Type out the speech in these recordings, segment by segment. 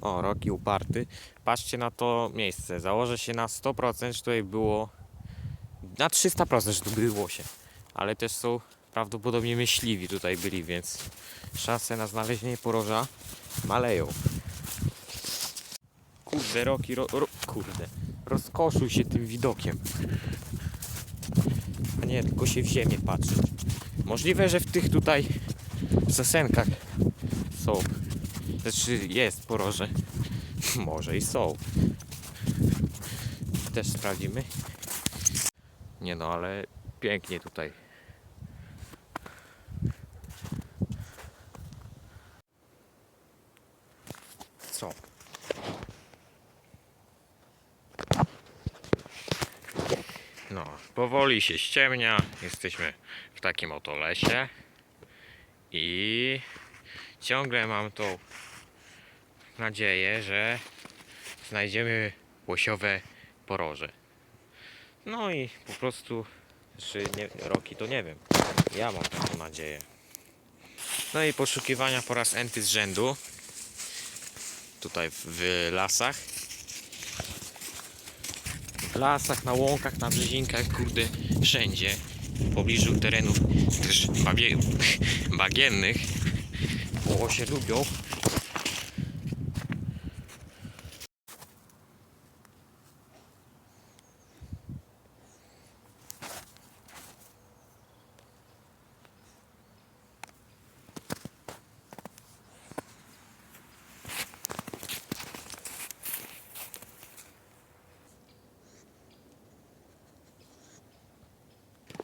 O, Roki uparty. Patrzcie na to miejsce. Założę się na 100%, że tutaj było. Na 300%, że tu było się. Ale też są prawdopodobnie myśliwi tutaj byli, więc szanse na znalezienie poroża maleją. Kurde, Roki, ro, ro, kurde. Rozkoszuj się tym widokiem. A nie, tylko się w ziemię patrzy. Możliwe, że w tych tutaj sosenkach są. Znaczy jest poroże. Może i są. Też sprawdzimy. Nie no, ale pięknie tutaj. Co? No, powoli się ściemnia. Jesteśmy w takim oto lesie. I ciągle mam tą nadzieję, że znajdziemy łosiowe poroże. No i po prostu, czy nie, roki to nie wiem. Ja mam taką nadzieję. No i poszukiwania po raz enty z rzędu. Tutaj w, lasach. W lasach, na łąkach, na brzezinkach, kurde, wszędzie. W pobliżu terenów też bagiennych. Bo się lubią.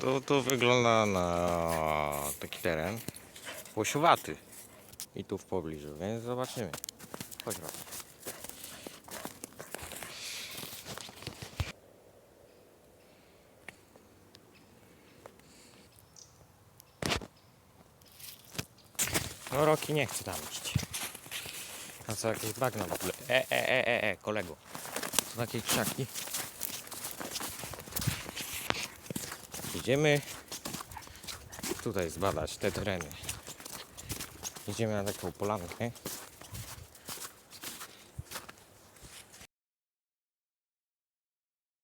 To, to wygląda na taki teren łosiuwaty. I tu w pobliżu, więc zobaczymy. Chodź Roki. No Roki nie chce tam iść. A co jakieś bagna w ogóle? E, e, e, e, e, kolego. To takie krzaki. Idziemy tutaj zbadać te tereny. Idziemy na taką polankę.